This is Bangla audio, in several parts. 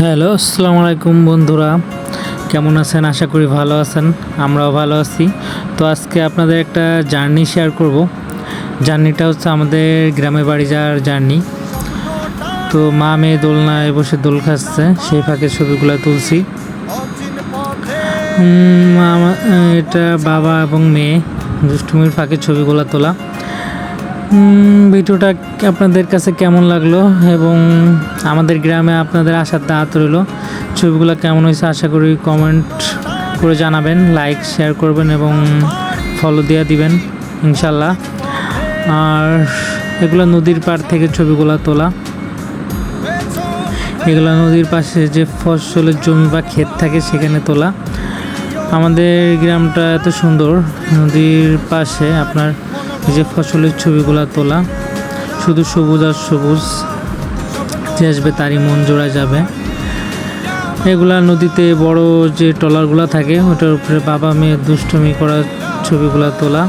হ্যালো, আসসালামু আলাইকুম বন্ধুরা। কেমন আছেন? আশা করি ভালো আছেন। আমরাও ভালো আছি। তো আজকে আপনাদের একটা জার্নি শেয়ার করব। জার্নিটা হচ্ছে আমাদের গ্রামে বাড়ি যাওয়ার জার্নি। তো মা মেয়ে দোলনায় বসে দোল খাচ্ছে। সেই ফাঁকে ছবিগুলো তুলছি। এটা বাবা এবং মেয়ে দুষ্টুমির ফাঁকে ছবিগুলো তোলা। ভিডিওটা আপনাদের কাছে কেমন লাগল এবং আমাদের গ্রামে আপনাদের আসার দাঁত রইল? ছবিগুলো কেমন হয়েছে আশা করি কমেন্ট করে জানাবেন লাইক শেয়ার করবেন এবং ফলো দিয়ে দিবেন, ইনশাল্লাহ। আর এগুলো নদীর পাড় থেকে ছবিগুলো তোলা। এগুলো নদীর পাশে যে ফসলের জমি বা ক্ষেত থাকে সেখানে তোলা। আমাদের গ্রামটা এত সুন্দর, নদীর পাশে আপনার এই যে ফসলের ছবিগুলো তোলা, শুধু সবুজ আর সবুজ যে আসবে তারই মন জোড়া যাবে। এগুলা নদীতে বড় যে ট্রলারগুলো থাকে, ওটার উপরে বাবা মেয়ে দুষ্টমি করা ছবিগুলো তোলা।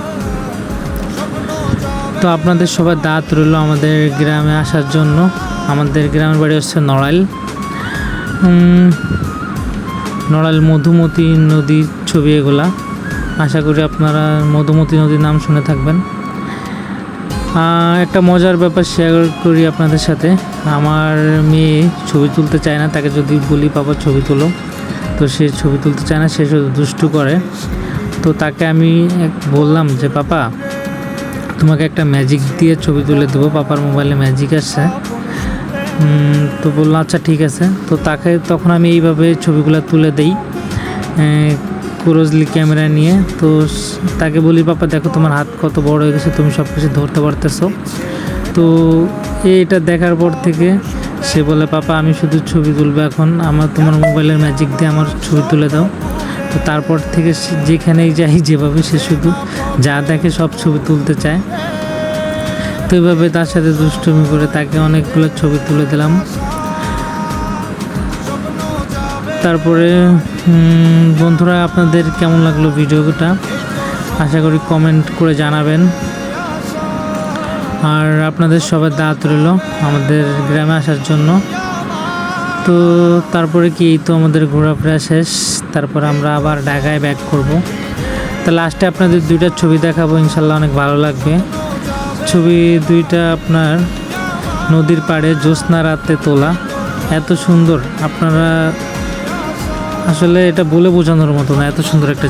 তো আপনাদের সবার দাঁত রইল আমাদের গ্রামে আসার জন্য। আমাদের গ্রামের বাড়ি হচ্ছে নড়াইল। নড়াইল মধুমতি নদীর ছবি এগুলা। আশা করি আপনারা মধুমতি নদীর নাম শুনে থাকবেন। একটা মজার ব্যাপার শেয়ার করি আপনাদের সাথে। আমার মেয়ে ছবি তুলতে চায় না, তাকে যদি বলি, বাবা, ছবি তোলো। তো সে ছবি তুলতে চায় না, সে শুধু দুষ্টু করে। তো তাকে আমি বললাম যে পাপা তোমাকে একটা ম্যাজিক দিয়ে ছবি তুলে দেবো। পাপার মোবাইলে ম্যাজিক আসছে। তো বললাম আচ্ছা ঠিক আছে। তো তাকে, তখন আমি এইভাবে ছবিগুলো তুলে দেই। ক্লোজলি ক্যামেরা নিয়ে, তো তাকে বলি, পাপা, দেখো তোমার হাত কত বড় হয়ে গেছে, তুমি সব কিছু ধরতে পারতেছো। তো এটা দেখার পর থেকে সে বলে, পাপা, আমি শুধু ছবি তুলবো এখন, আমার, তোমার মোবাইলের ম্যাজিক দিয়ে আমার ছবি তুলে দাও। তো তারপর থেকে যেখানেই যাই, যেভাবে সে শুধু যা দেখে সব ছবি তুলতে চায়। তো এভাবে তার সাথে দুষ্টুমি করে তাকে অনেকগুলো ছবি তুলে দিলাম। তারপরে বন্ধুরা, আপনাদের কেমন লাগল ভিডিওটা? আশা করি কমেন্ট করে জানাবেন। আর আপনাদের সবার দাঁত রইল আমাদের গ্রামে আসার জন্য। তো তারপরে কি, এই তো আমাদের ঘোরাফেরা শেষ। তারপর আমরা আবার ঢাকায় ব্যাক করব। তো লাস্টে আপনাদের দুইটা ছবি দেখাবো, ইনশাল্লাহ অনেক ভালো লাগবে। ছবি দুইটা আপনার নদীর পাড়ে জ্যোৎস্না রাতে তোলা। এত সুন্দর, আপনারা আসলে এটা বলে বোঝানোর মতো না এত সুন্দর একটা